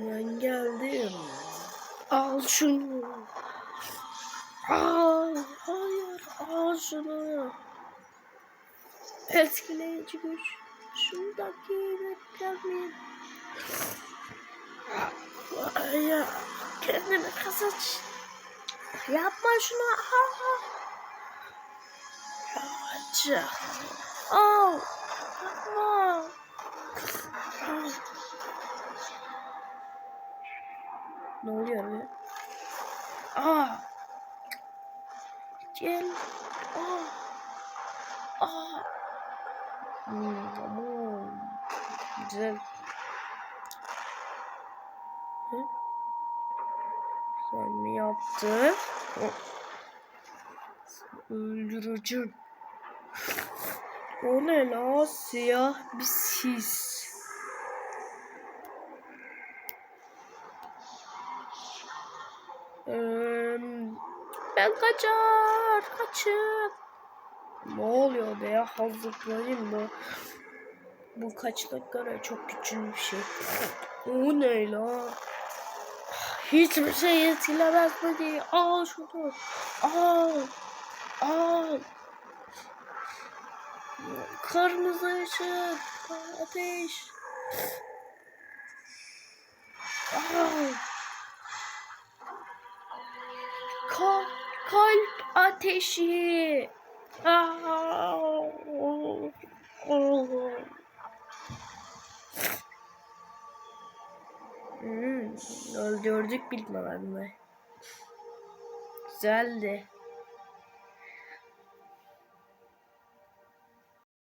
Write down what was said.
Ben geldim. Al şunu. Al. Hayır. Al şunu. Etkileyici güç. Şuradaki beklemeyin. Hayır. Kendimi kazanç. Yapma şunu. Aa. Yavaşça. Al. Yapma. Ne oluyor be? Aa. Gel. Aa. Aa. Hmm, aman. Güzel. Hı? Sen mi yaptın? Öldüreceğim. O ne la? Siyah bir sis. Ben kaçar, kaçın. Ne oluyor be ya? Hazırlayayım mı? Bu kaçlık göre çok küçük bir şey. O ne la? Hiçbir şey etkilemez beni. Al şunu. Al. Al. Kırmızı ışık. Ateş. Al. Ka kalp ateşi. Hmm, öldürdük bilmem mi? Güzeldi.